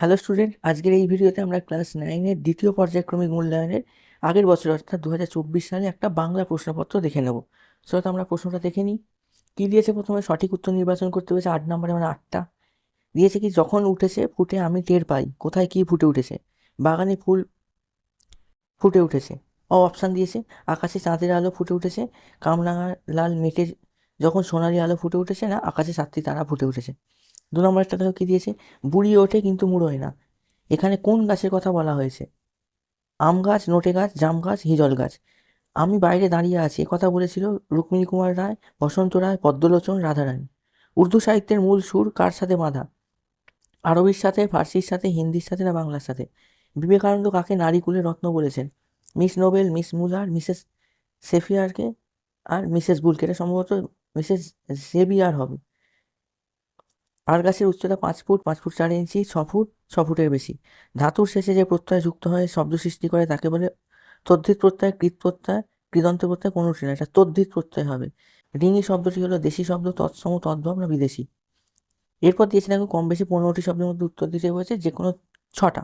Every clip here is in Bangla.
হ্যালো স্টুডেন্ট আজকের এই ভিডিওতে আমরা ক্লাস নাইনের দ্বিতীয় পর্যায়ক্রমিক মূল্যায়নের আগের বছর অর্থাৎ দু হাজার চব্বিশ সালে একটা বাংলা প্রশ্নপত্র দেখে নেব। তো আমরা প্রশ্নটা দেখে নিই। কী দিয়েছে প্রথমে? সঠিক উত্তর নির্বাচন করতে হয়েছে আট নম্বরে মানে আটটা। দিয়েছে কি, যখন উঠেছে ফুটে আমি টের পাই। কোথায় কি ফুটে উঠেছে? বাগানে ফুল ফুটে উঠেছে। ও অপশান দিয়েছে। আকাশে চাঁদের আলো ফুটে উঠেছে। কামরাঙা লাল মেঘে যখন সোনালি আলো ফুটে উঠেছে না, আকাশে সাতটি তারা ফুটে উঠেছে। দু নম্বরটা দেখো কী দিয়েছে? বুড়ি ওঠে কিন্তু মুড়োয় না। এখানে কোন গাছের কথা বলা হয়েছে? আম গাছ, নোটে গাছ, জাম গাছ, হিজল গাছ। আমি বাইরে দাঁড়িয়ে আছি। কথা বলেছিল রুক্মিণী কুমার রায়, বসন্ত রায়, পদ্মলোচন, রাধারানী। উর্দু সাহিত্যের মূল সুর কার সাথে বাঁধা? আরবির সাথে, ফার্সির সাথে, হিন্দির সাথে না বাংলার সাথে? বিবেকানন্দ কাকে নারী নারীকুলে রত্ন বলেছেন? Miss Noble, Miss Muller Mrs সেফিয়ারকে আর মিসেস বুলকে এটা সম্ভবত মিসেস জেবিয়ার হবে। আর গাছের উচ্চতা পাঁচ ফুট পাঁচ ফুট চার ইঞ্চি, ছ ফুট, ছ ফুটের বেশি। ধাতুর শেষে যে প্রত্যয় যুক্ত হয়, শব্দ সৃষ্টি করে, তাকে বলে তদ্ধিত প্রত্যয়, কৃত প্রত্যয়, কৃদন্ত প্রত্যয় কোনোটি না এটা তদ্ধিত প্রত্যয় হবে। রিঙি শব্দটি হলো দেশি শব্দ, তৎসম, তদ্ভব না বিদেশি। এরপর দিয়েছে দেখো, কম বেশি পনেরোটি শব্দের মধ্যে উত্তর দিতে হয়েছে যে কোনো ছটা।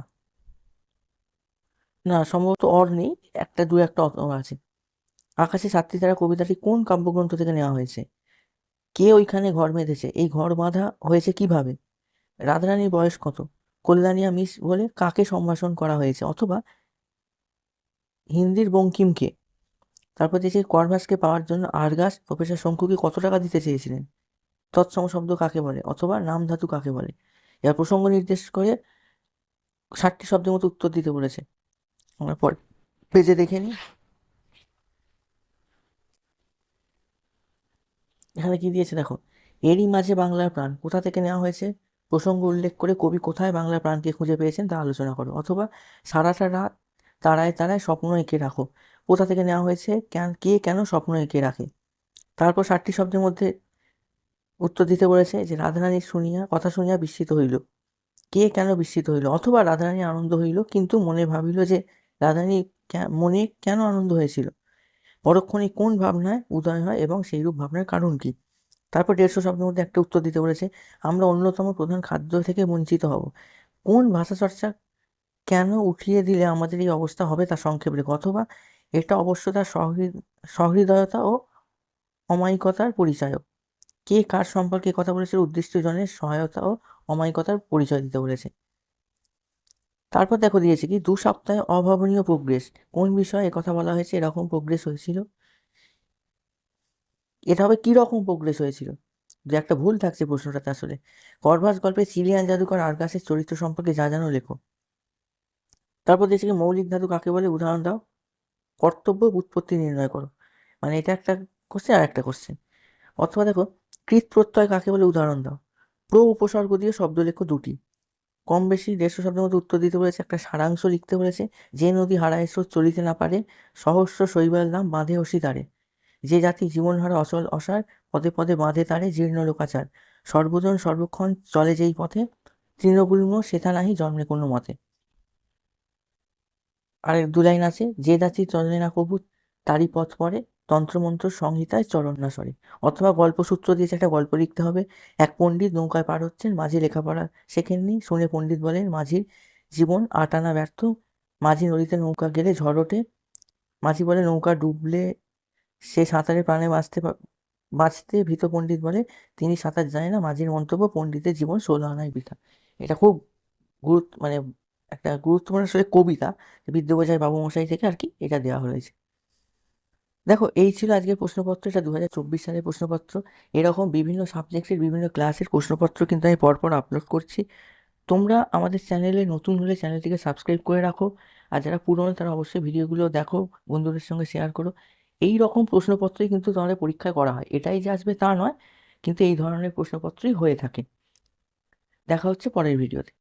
না, সম্ভবত অর নেই, একটা, দু, একটা আছে। আকাশে সাতটি তারা কবিতাটি কোন কাব্যগ্রন্থ থেকে নেওয়া হয়েছে? কে ওইখানে ঘর বেঁধেছে? এই ঘর বাঁধা হয়েছে কীভাবে? রাধারানীর বয়স কত? কল্যাণিয়া মিস বলে কাকে সম্ভাষণ করা হয়েছে? অথবা হিন্দির বঙ্কিমকে তারপর দিয়েছে করভাসকে পাওয়ার জন্য আরগাস প্রফেসর শঙ্কুকে কত টাকা দিতে চেয়েছিলেন? তৎসম শব্দ কাকে বলে? অথবা নাম ধাতু কাকে বলে? এর প্রসঙ্গ নির্দেশ করে ষাটটি শব্দের মতো উত্তর দিতে বলেছে। আমরা পর পেজে দেখে নিই। এখানে কি দিয়েছে দেখো? এরই মাঝে বাংলার প্রাণ। কোথা থেকে নেওয়া হয়েছে? প্রসঙ্গ উল্লেখ করে কবি কোথায় বাংলার প্রাণকে খুঁজে পেয়েছেন তা আলোচনা করো। অথবা সারাটা রাত তারায় তারায় স্বপ্ন এঁকে রাখো। কোথা থেকে নেওয়া হয়েছে? কেন কে কেন স্বপ্ন এঁকে রাখে? তারপর ষাটটি শব্দের মধ্যে উত্তর দিতে বলেছে যে, রাধারানী শুনিয়া, কথা শুনিয়া বিস্মিত হইল। কে কেন বিস্মিত হইল? অথবা রাধারানী আনন্দ হইল, কিন্তু মনে ভাবিল যে, রাধারানী মনে কেন আনন্দ হয়েছিল? পরক্ষণে কোন ভাবনায় উদয় হয় এবং সেইরূপ ভাবনার কারণ কি? তারপর দেড়শো শব্দের মধ্যে একটা উত্তর দিতে বলেছে, আমরা অন্যতম প্রধান খাদ্য থেকে বঞ্চিত হব। কোন ভাষা চর্চা কেন উঠিয়ে দিলে আমাদের এই অবস্থা হবে তা সংক্ষেপে অথবা এটা অবশ্য তার সহৃদয়তা ও অমায়িকতার পরিচায়ক। কে কার সম্পর্কে কথা বলেছে উদ্দিষ্ট জনের সহায়তা ও অমায়িকতার পরিচয় দিতে বলেছে। তারপর দেখো দিয়েছে কি, দু সপ্তাহে অভাবনীয় প্রোগ্রেস কোন বিষয়ে কথা বলা হয়েছে, এরকম প্রোগ্রেস হয়েছিল? এটা হবে কী রকম প্রোগ্রেস হয়েছিল? দু একটা ভুল থাকছে প্রশ্নটাতে আসলে। করভাস গল্পে চিলিয়ান জাদুকর আরগাসের চরিত্র সম্পর্কে যা জানো লেখো। তারপর দিয়েছে কি, মৌলিক ধাতু কাকে বলে? উদাহরণ দাও। কর্তব্য উৎপত্তি নির্ণয় করো। মানে এটা একটা কোশ্চেন আর একটা কোশ্চেন অথবা দেখো, কৃত প্রত্যয় কাকে বলে? উদাহরণ দাও। প্র উপসর্গ দিয়ে শব্দ লেখো দুটি। কম বেশি দেড়শো শব্দের মধ্যে উত্তর দিতে বলেছে, একটা সারাংশ লিখতে বলেছে, যে নদী হারায় স্রোত চলিতে না পারে, সহস্র শৈবাল নাম বাঁধে অসি তারে। যে জাতি জীবন জীবনহারা অচল অসার, পদে পদে বাঁধে তারে জীর্ণ লোকাচার। সর্বজন সর্বক্ষণ চলে যেই পথে, তৃণগুল্ম সেথা নাহি জন্মে কোনো মতে। আর দু লাইন আছে, যে জাতি চলে না কবু তারই পথ পরে তন্ত্রমন্ত্র, সংহিতায় চরণাসরে অথবা গল্পসূত্র দিয়েছে একটা গল্প লিখতে হবে। এক পণ্ডিত নৌকায় পার হচ্ছেন, মাঝি লেখাপড়া শেখেননি শুনে পণ্ডিত বলেন, মাঝির জীবন আটানা ব্যর্থ। মাঝি নদীতে নৌকা গেলে ঝড় ওঠে। মাঝি বলে, নৌকা ডুবলে সে সাঁতারে প্রাণে বাঁচতে বাঁচতে ভীত পণ্ডিত বলে, তিনি সাঁতার জানে না। মাঝির মন্তব্য, পণ্ডিতের জীবন ষোলো আনায় বৃথা। এটা খুব গুরুত্ব মানে একটা গুরুত্বপূর্ণ আসলে কবিতা। বিদ্যাপচার বাবুমশাই থেকে আর কি এটা দেওয়া হয়েছে। দেখো, এই ছিল আজকের প্রশ্নপত্র, এটা দু হাজার চব্বিশ সালের প্রশ্নপত্র। এরকম বিভিন্ন সাবজেক্টের বিভিন্ন ক্লাসের প্রশ্নপত্র কিন্তু আমি পরপর আপলোড করছি। তোমরা আমাদের চ্যানেলে নতুন হলে চ্যানেলটিকে সাবস্ক্রাইব করে রাখো। আর যারা পুরনো, তারা অবশ্যই ভিডিওগুলো দেখো, বন্ধুদের সঙ্গে শেয়ার করো। এই রকম প্রশ্নপত্রই কিন্তু তোমাদের পরীক্ষায় করা হয়। এটাই যে আসবে তা নয়, কিন্তু এই ধরনের প্রশ্নপত্রই হয়ে থাকে। দেখা হচ্ছে পরের ভিডিওতে